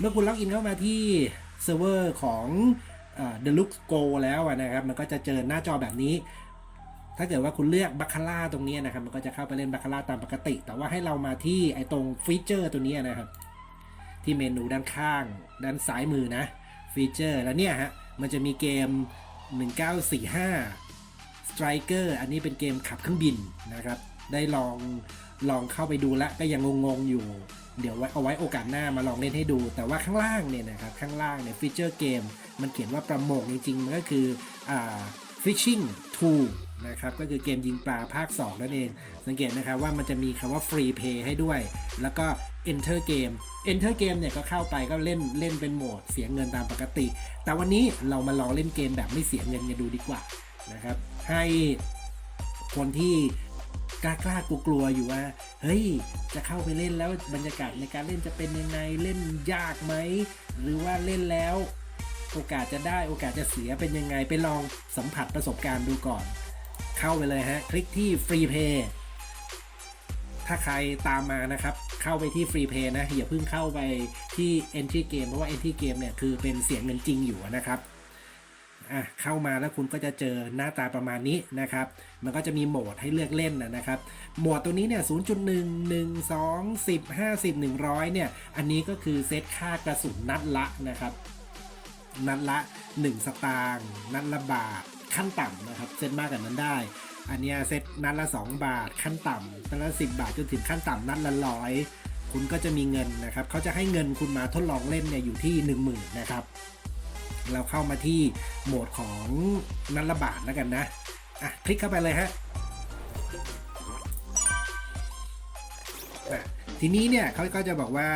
เมื่อคุณล็อกอินเข้ามาที่เซิร์ฟเวอร์ของเอ่อ Deluxe Go แล้วนะครับ มันก็จะเจอหน้าจอแบบนี้ ถ้าเกิดว่าคุณเลือกบัคคาร่าตรงนี้นะครับ มันก็จะเข้าไปเล่นบัคคาร่าตามปกติ แต่ว่าให้เรามาที่ไอ้ตรงฟีเจอร์ตัวนี้นะครับ ที่เมนูด้านข้าง ด้านซ้ายมือนะ ฟีเจอร์ แล้วเนี่ยฮะ มันจะมีเกม 1945 Striker อันนี้เป็นเกมขับเครื่องบินนะครับ ได้ลองลองเข้าไปดูแล้วก็ยังงงๆอยู่ เดี๋ยวไว้เอาไว้โอกาสหน้ามาลองเล่นให้ดู แต่ว่าข้างล่างเนี่ยนะครับข้างล่างเนี่ยฟีเจอร์เกมมันเขียนว่าประมงจริงๆ มันก็คืออ่า fishing tool นะครับก็คือเกมยิงปลาภาค 2 นั่นเอง สังเกตนะครับว่ามันจะมีคำว่า free play ให้ด้วย แล้วก็ enter game enter game เนี่ยก็เข้าไปก็เล่นเล่นเป็นโหมดเสียเงินตามปกติ แต่วันนี้เรามาลองเล่นเกมแบบไม่เสียเงินกันดูดีกว่านะครับให้คนที่ กล้ากล้ากลัวๆอยู่ว่า เฮ้ย จะเข้าไปเล่นแล้วบรรยากาศในการเล่นจะเป็นยังไงเล่นยากไหม หรือว่าเล่นแล้ว โอกาสจะได้โอกาสจะเสียเป็นยังไงไปลองสัมผัสประสบการณ์ดูก่อน เข้าไปเลยฮะ คลิกที่ฟรีเพย์ถ้าใครตามมานะครับ เข้าไปที่ฟรีเพย์นะอย่าเพิ่งเข้าไปที่ Entry Game เพราะว่า Entry Game เนี่ยคือเป็นเสียงเงินจริงอยู่นะครับ อะเข้ามาแล้วคุณก็จะเจอหน้าตาประมาณนี้นะครับ มันก็จะมีโหมดให้เลือกเล่นนะครับ โหมดตัวนี้เนี่ย 0.1 1 2 10 50 100 เนี่ย อันนี้ก็คือเซตค่ากระสุนนัดละนะครับ นัดละ 1 สตางค์นัดละบาทขั้นต่ำนะครับ เซตมากกว่านั้นได้อันนี้เซตนัดละ 2 บาทขั้นต่ำนัดละ 10 บาทจนถึงขั้นต่ำนัดละร้อยคุณก็จะมีเงินนะครับ เขาจะให้เงินคุณมาทดลองเล่นเนี่ยอยู่ที่ 10,000 นะครับ เราเข้ามาที่โหมดของนัดละบาทแล้วกันนะ อะ คลิกเข้าไปเลยฮะทีนี้เนี่ยเขาก็จะบอกว่า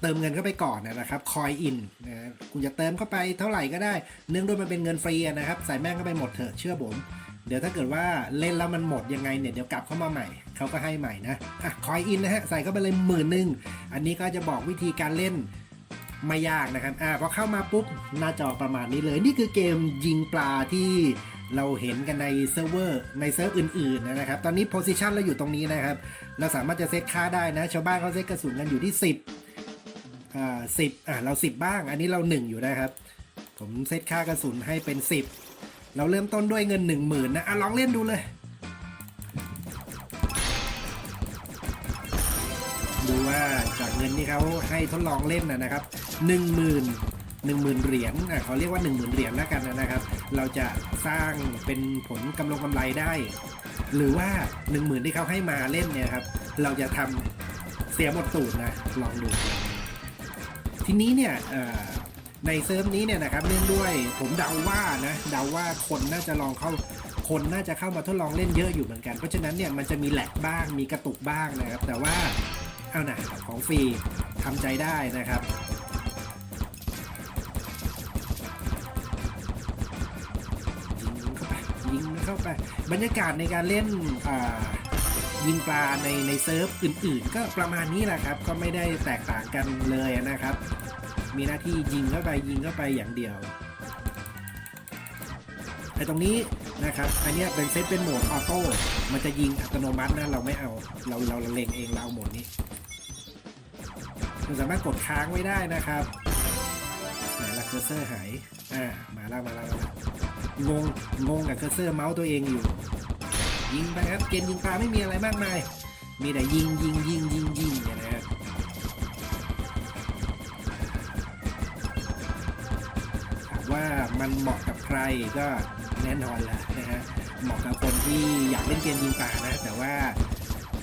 เติมเงินเข้าไปก่อนนะครับคอยอินนะคุณจะเติมเข้าไปเท่าไหร่ก็ได้ เนื่องด้วยมันเป็นเงินฟรีนะครับใส่แม่งเข้าไปหมดเถอะเชื่อผม เดี๋ยวถ้าเกิดว่าเล่นแล้วมันหมดยังไงเนี่ยเดี๋ยวกลับเข้ามาใหม่เขาก็ให้ใหม่นะอะคอยอินนะฮะใส่เข้าไปเลยหมื่นหนึ่งอันนี้ก็จะบอกวิธีการเล่น ไม่ยากนะครับอ่าพอเข้ามาปุ๊บหน้าจอประมาณนี้เลย นี่คือเกมยิงปลาที่เราเห็นกันในเซิร์ฟเวอร์ในเซิร์ฟอื่นๆนะครับ ตอนนี้โพซิชันเราอยู่ตรงนี้นะครับ เราสามารถจะเซตค่าได้นะ ชาวบ้านเขาเซตกระสุนกันอยู่ที่ 10อ่า10อ่าเรา 10 บ้าง อันนี้เรา 1 อยู่นะครับ ผมเซตค่ากระสุนให้เป็น 10 เราเริ่มต้นด้วยเงิน 1 0,000นะอะลองเล่นดูเลย ดูว่าจากเงินที่เขาให้ทดลองเล่นนะนะครับ หนึ่งหมื่นหนึ่งหมื่นเหรียญอะเขาเรียกว่าหนึ่งหมื่นเหรียญแล้วกันนะครับ เราจะสร้างเป็นผลกำลงกำไรได้ หรือว่าหนึ่งหมื่นที่เขาให้มาเล่นเนี่ยครับ เราจะทำเสียหมดตูดนะ ลองดู ทีนี้เนี่ยในเซิร์ฟนี้เนี่ยนะครับเนื่องด้วยผมเดาว่านะเดาว่าคนน่าจะลองเข้าคนน่าจะเข้ามาทดลองเล่นเยอะอยู่เหมือนกัน เพราะฉะนั้นเนี่ยมันจะมีแหลกบ้างมีกระตุกบ้างนะครับ แต่ว่าเอาหนะของฟรีทำใจได้นะครับ เข้าไป บรรยากาศในการเล่นยิงปลาในในเซิร์ฟอื่น ๆ ก็ประมาณนี้แหละครับ ก็ไม่ได้แตกต่างกันเลยนะครับ มีหน้าที่ยิงเข้าไปยิงเข้าไปอย่างเดียวไอตรงนี้นะครับ อันนี้เป็นเซตเป็นโหมดออโต้ มันจะยิงอัตโนมัตินะเราไม่เอา เราเราเราเล็งเองเราเอาโหมดนี้คุณสามารถกดค้างไว้ได้นะครับไหนละเคอร์เซอร์หาย อ่า มาแล้วมาแล้วมาแล้ว งงงงกับเคอร์เซอร์เมาส์ตัวเองอยู่ ยิงไปครับเกมยิงปลาไม่มีอะไรมากมาย มีแต่ยิงยิงยิงยิงยิงเนี่ยนะครับว่ามันเหมาะกับใครก็แน่นอนแหละนะฮะเหมาะกับคนที่อยากเล่นเกมยิงป่านะ แต่ว่า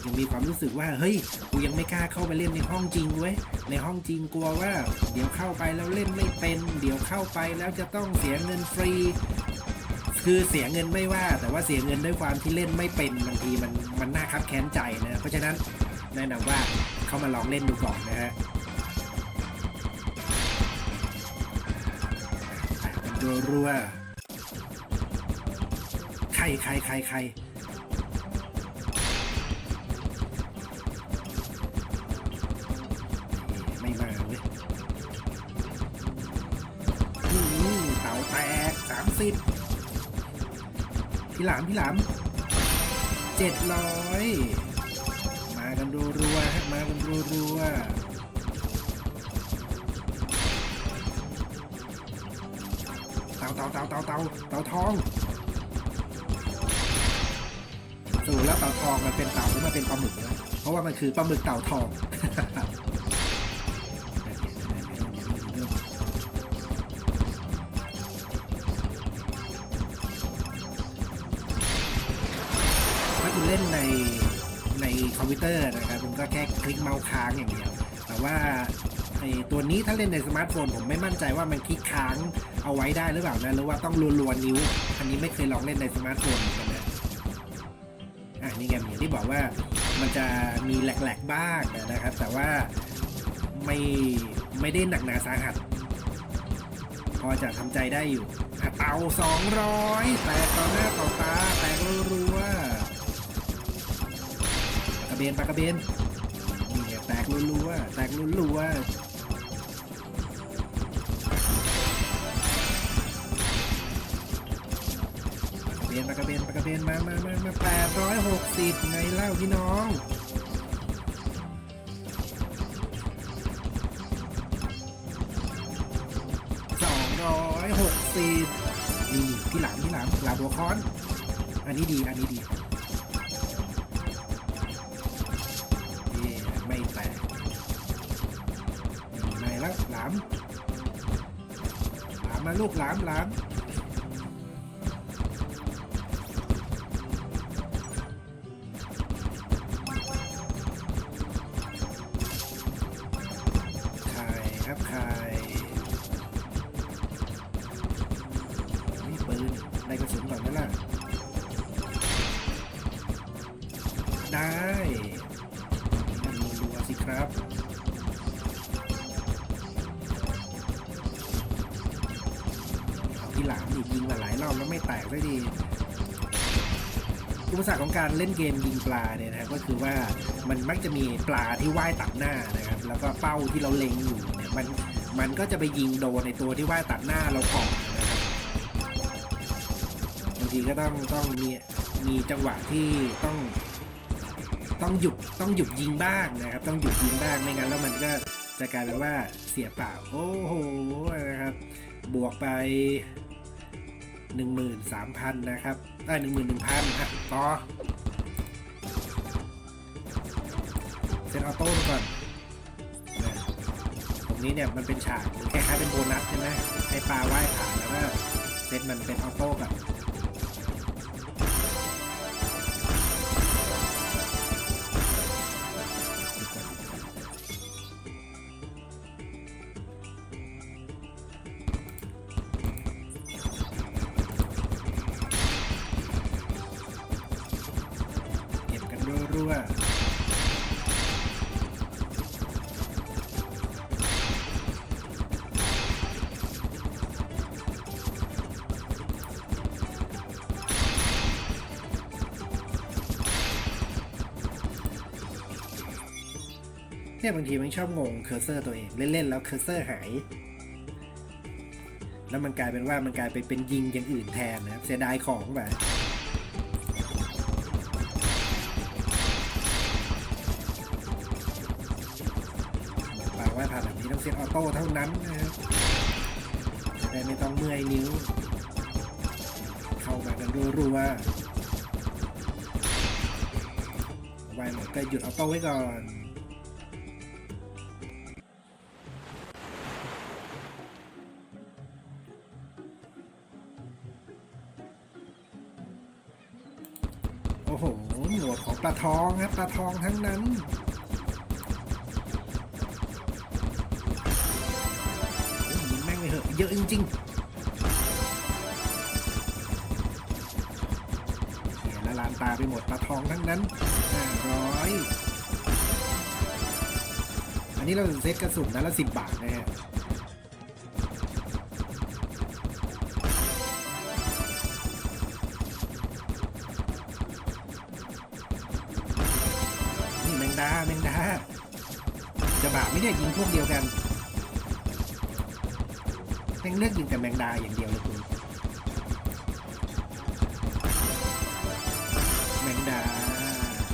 ยังมีความรู้สึกว่าเฮ้ยกูยังไม่กล้าเข้าไปเล่นในห้องจริงเว้ยในห้องจริงกลัวว่า เดี๋ยวเข้าไปแล้วเล่นไม่เป็น เดี๋ยวเข้าไปแล้วจะต้องเสียเงินฟรี คือเสียเงินไม่ว่า แต่ว่าเสียเงินด้วยความที่เล่นไม่เป็นบางทีมันมันน่าคับแค้นใจนะเพราะฉะนั้นแนะนำว่าเข้ามาลองเล่นดูก่อนนะฮะรัวรัวใครใครใครใครไม่มาเว้ยเต่าแตกสามสิบ พี่หลามพี่หลามเจ็ดร้อยมากันรัวๆฮะมากันรัวๆาเต่าเต่าเต่าเต่าเต่าทองสูแล้วเต่าทองมันเป็นเต่าหรือมันเป็นปลาหมึกนะเพราะว่ามันคือปลาหมึกเต่าทอง คลิกเมาส์ค้างอย่างเดียว แต่ว่าไอตัวนี้ถ้าเล่นในสมาร์ทโฟนผมไม่มั่นใจว่ามันคลิกค้างเอาไว้ได้หรือเปล่านะหรือว่าต้องรัวๆนิ้ว อันนี้ไม่เคยลองเล่นในสมาร์ทโฟนเหมือนกันนะอะนี่ไงอย่างที่บอกว่ามันจะมีแหลกๆบ้างนะครับ แต่ว่าไม่ไม่ได้หนักหนาสาหัส พอจะทำใจได้อยู่อะเตาสองร้อยแตกต่อหน้าต่อตาแตกรัวๆกกระเบนปากระเบน รัวๆแตกรัวๆปากกระเบนปากกระเบนปากกระเบนมามามามาแปดร้อยหกสิบไงเล่าพี่น้องสองร้อยหกสิบนี่พี่หลามพี่หลามหลามหัวค้อน อันนี้ดีอันนี้ดี หลามหลามมาลูกหลามหลาม อุปสรรคของการเล่นเกมยิงปลาเนี่ยนะครับก็คือว่ามันมักจะมีปลาที่ว่ายตัดหน้านะครับ แล้วก็เป้าที่เราเล็งอยู่เนี่ยมันมันก็จะไปยิงโดนในตัวที่ว่ายตัดหน้าเราก่อนนะครับบางทีก็ต้องต้องมีมีจังหวะที่ต้องต้องหยุดต้องหยุดยิงบ้างนะครับ ต้องหยุดยิงบ้างไม่งั้นแล้วมันก็จะกลายเป็นว่าเสียเปล่าโอ้โหนะครับ บวกไปหนึ่งหมื่นสามพันนะครับ ได้หนึ่งหมื่นหนึ่งพันฮะต่อเซตออโต้ก่อนตรงนี้เนี่ยมันเป็นฉากคล้ายๆเป็นโบนัสใช่ไหมให้ปลาไหว้ผ่านแล้วก็เซตมันเป็นออโต้กับ เนี่ยบางทีมันชอบงงเคอร์เซอร์ตัวเองเล่นๆแล้วเคอร์เซอร์หาย แล้วมันกลายเป็นว่ามันกลายไปเป็นยิงอย่างอื่นแทนนะครับเสียดายของแบบปากว่าผ่านแบบนี้ต้องเซตออโต้เท่านั้นนะครับจะได้ไม่ต้องเมื่อยนิ้ว เข้ามากันรัวๆไวหมดก็หยุดออโต้ไว้ก่อน ครับปลาทองทั้งนั้น แม่งไปเถอะเยอะจริงๆเนี่ยละลานตาไปหมดปลาทองทั้งนั้นห้าร้อยอันนี้เราเซ็ตกระสุนนัดละสิบบาทนะฮะ แมงดา จะบาปไม่ได้ยิงพวกเดียวกันแม่งเลือกยิงแต่แมงดาอย่างเดียวเลยคุณแมงดา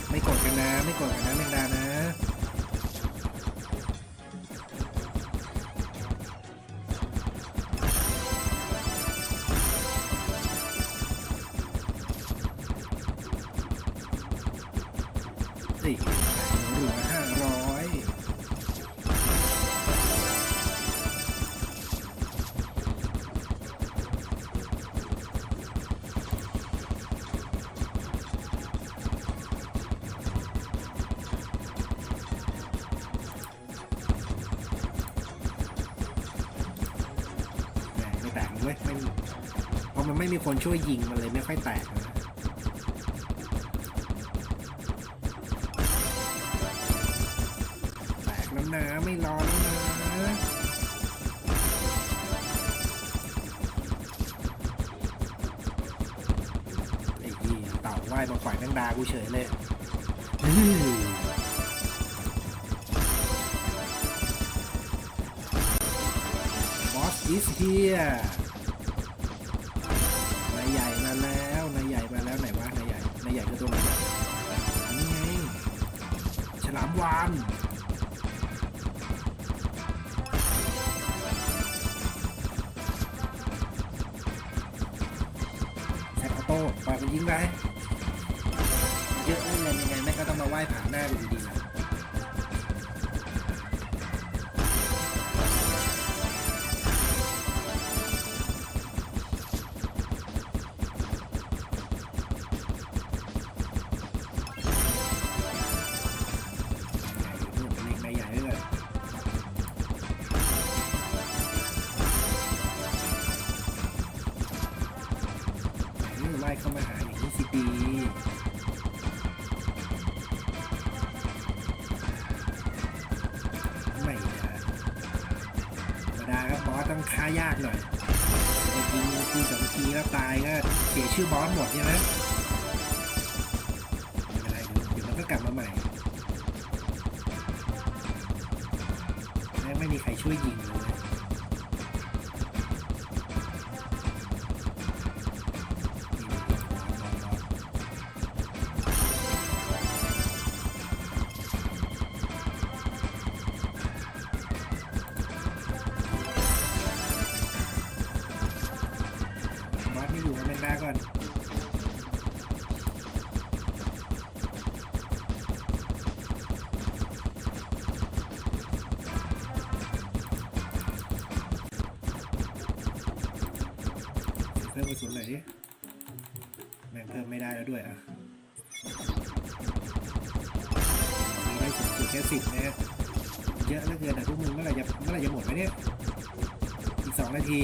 ไม่กดกันนะ ไม่กดกันนะแมงดานะ มันไม่มีคนช่วยยิงมันเลยไม่ค่อยแตกนะแตกแล้วนะไม่รอแล้วนะไอ้ยี่เต่าว่ายมาขวางนังดากูเฉยเลยอื้อบอส is here วานแซกออโต้ปล่อยมันยิงไปเยอะเล่นเลยยังไงแม่ก็ต้องมาไหว้ผ่านหน้าดูดีๆนะ ฆ่ายากหน่อยไอ้ยิงทีสองทีแล้วตายก็เสียชื่อบอสหมดใช่ไหมไม่เป็นไรเดี๋ยวมันก็กลับมาใหม่ ไม่มีใครช่วยยิงเลย พิ่มกระสุนหน่อยดิแม่งเพิ่มไม่ได้แล้วด้วยอะมีได้สูงสุดแค่สิบนะเยอะเหลือเกินแต่พวกมึงเมื่อไหร่จะเมื่อไหร่จะหมดไหมเนี่ย อีกสองนาที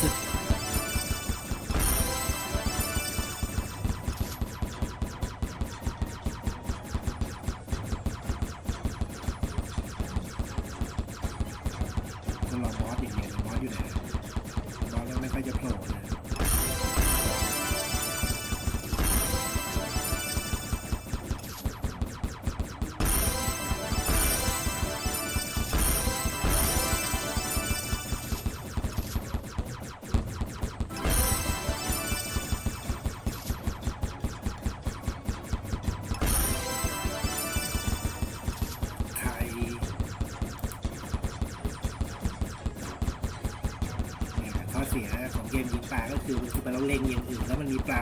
สุด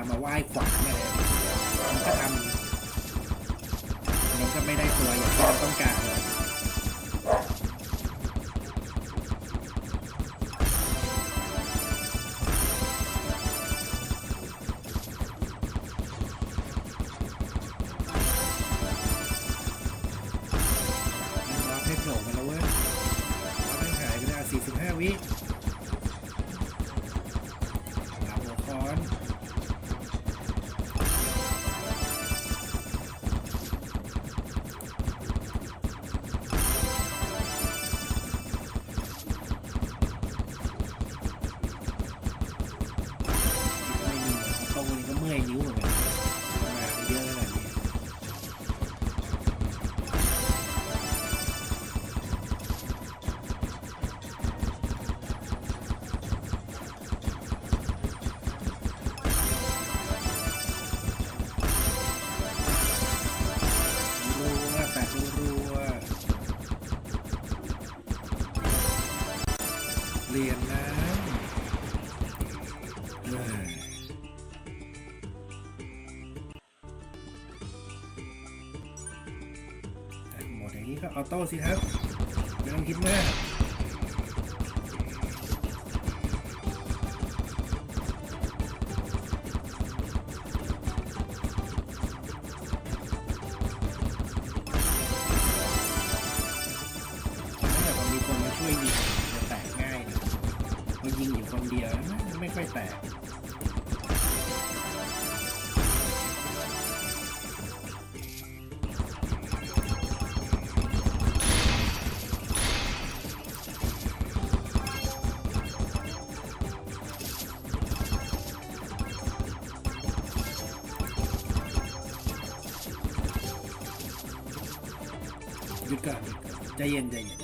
มันมีปลามาว่ายขวางอะไรมันก็ทำมันก็ไม่ได้ตัวอย่างที่เราต้องการเลยรอให้โผล่มาแล้วเว้ยรอให้หายไปแล้ว45 วิ หมดอย่างนี้ก็ออโต้สิครับไม่ต้องคิดมาก หยุด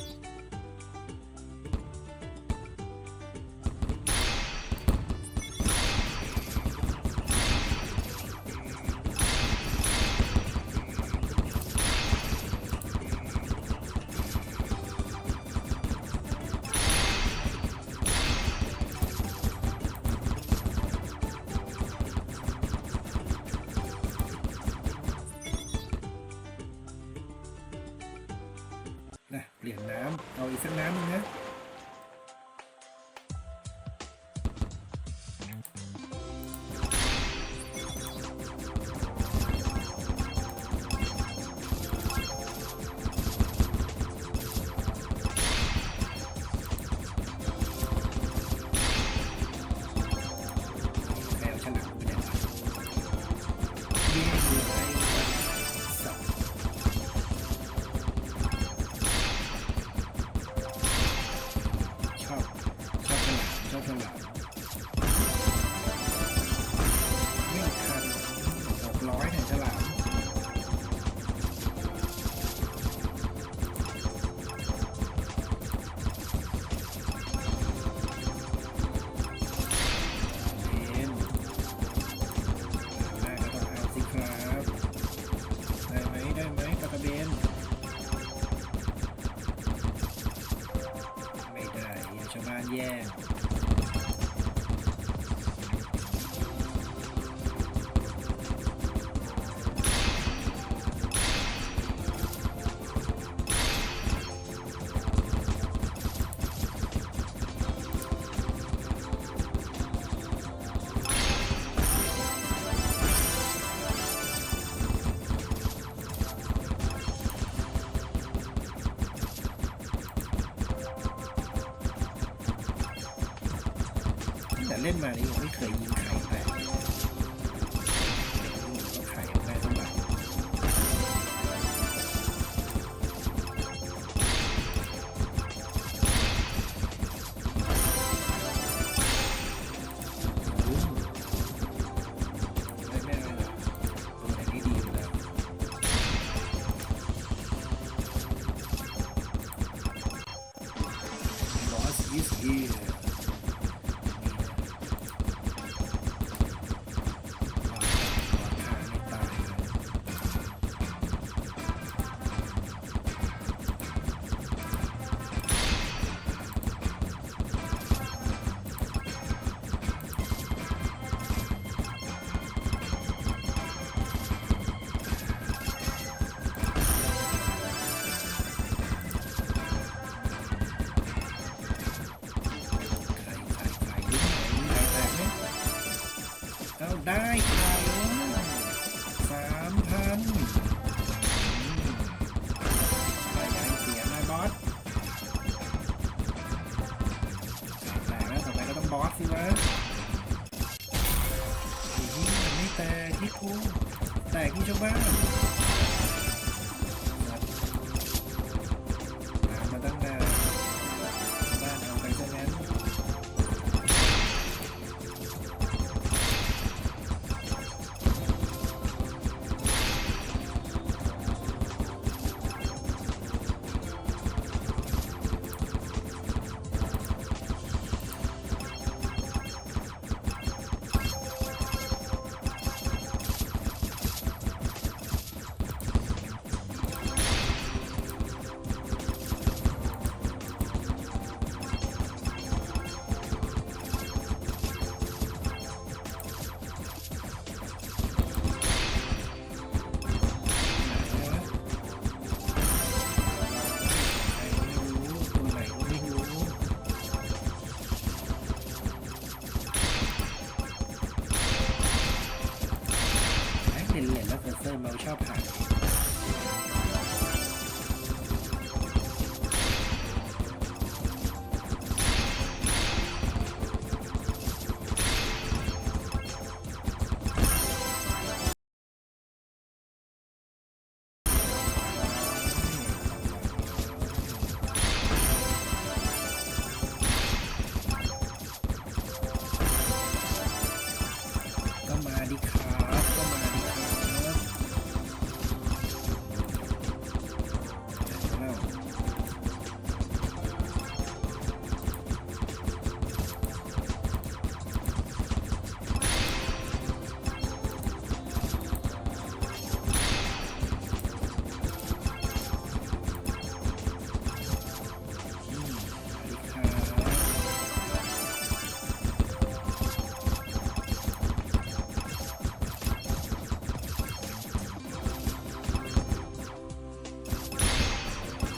อ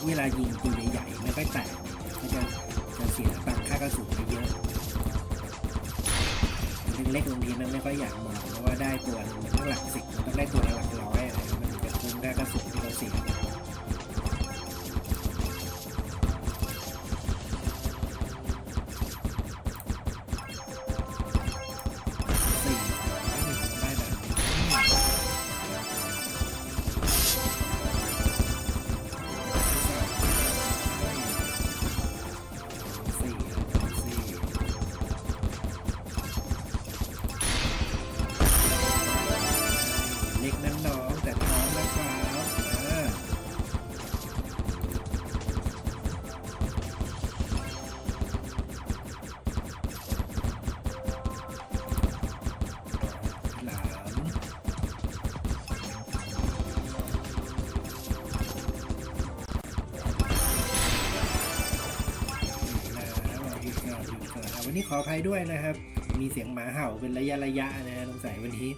เวลายิงปืนใหญ่ๆไม่ค่อยแตกก็จะจะเสียตังค่ากระสุนไปเยอะเล็กๆบางทีมันไม่ค่อยอยากมองเพราะว่าได้ตัวมันต้องหลักสิบมันต้องได้ตัวหลักร้อยอะไรมันถึงจะคุ้มค่ากระสุนที่เราเสีย ขออภัยด้วยนะครับ มีเสียงหมาเห่าเป็นระยะระยะนะฮะสงสัยวันนี้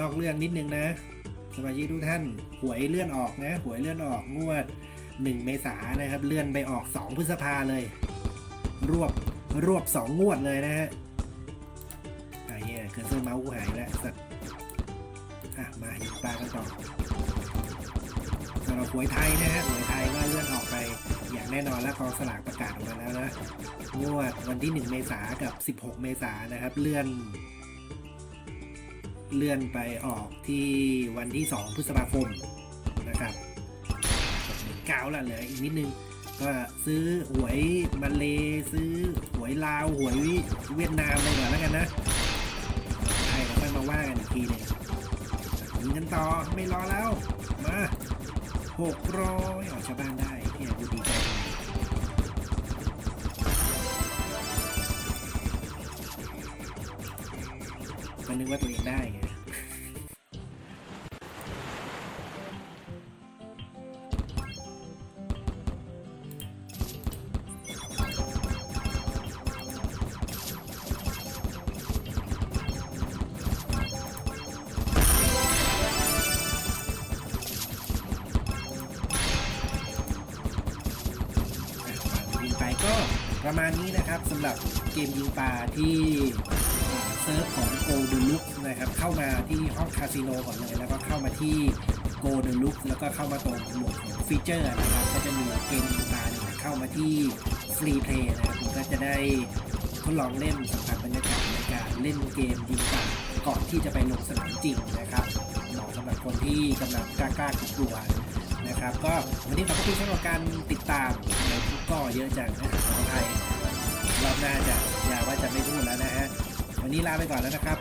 นอกเรื่องนิดนึงนะสมาชิกทุกท่านหวยเลื่อนออกนะหวยเลื่อนออกงวด 1 เมษายนนะครับ เลื่อนไปออก 2 พฤษภาเลย รวบรวบ 2 งวดเลยนะฮะไอ้เนี่ยเคอร์เซอร์เมาส์กูหายแล้วสัตว์อะมายิงปลากันต่อสำหรับหวยไทยนะฮะหวยไทยว่าเลื่อนออกไปอย่างแน่นอนแล้วกองสลากประกาศออกมาแล้วนะงวดวันที่ 1 เมษากับ 16 เมษายนนะครับ เลื่อน เลื่อนไปออกที่วันที่ 2 พฤษภาคมนะครับเก้าละเหลืออีกนิดนึง ก็ซื้อหวยมาเลซื้อหวยลาวหวยเวียดนามไปก่อนแล้วกันนะใครเราค่อยมาว่ากันอีกทีนึงยิงกันต่อไม่รอแล้ว มาหกร้อยออกชาวบ้านได้ที่กูดีใจ นึกว่าตัวเองได้ไง ของ Go the Look นะครับเข้ามาที่ห้องคาสิโนก่อนเลยแล้วก็เข้ามาที่ Go the Look แล้วก็เข้ามาตรงหมวดของฟีเจอร์นะครับก็จะมีเกมยิงปลาเนี่ยเข้ามาที่ฟรีเพลย์นะครับคุณก็จะได้ทดลองเล่นสัมผัสบรรยากาศในการเล่นเกมยิงปลาก่อนที่จะไปลงสนามจริงนะครับเหมาะสำหรับคนที่กำลังกล้าๆกลัวๆนะครับก็วันนี้ขอบคุณสำหรับการติดตามในทุกก็เยอะจังนะขออภัยรอบหน้าจะอย่าว่าจะไม่พูดแล้วนะฮะวันนี้ลาไปก่อนแล้วนะครับ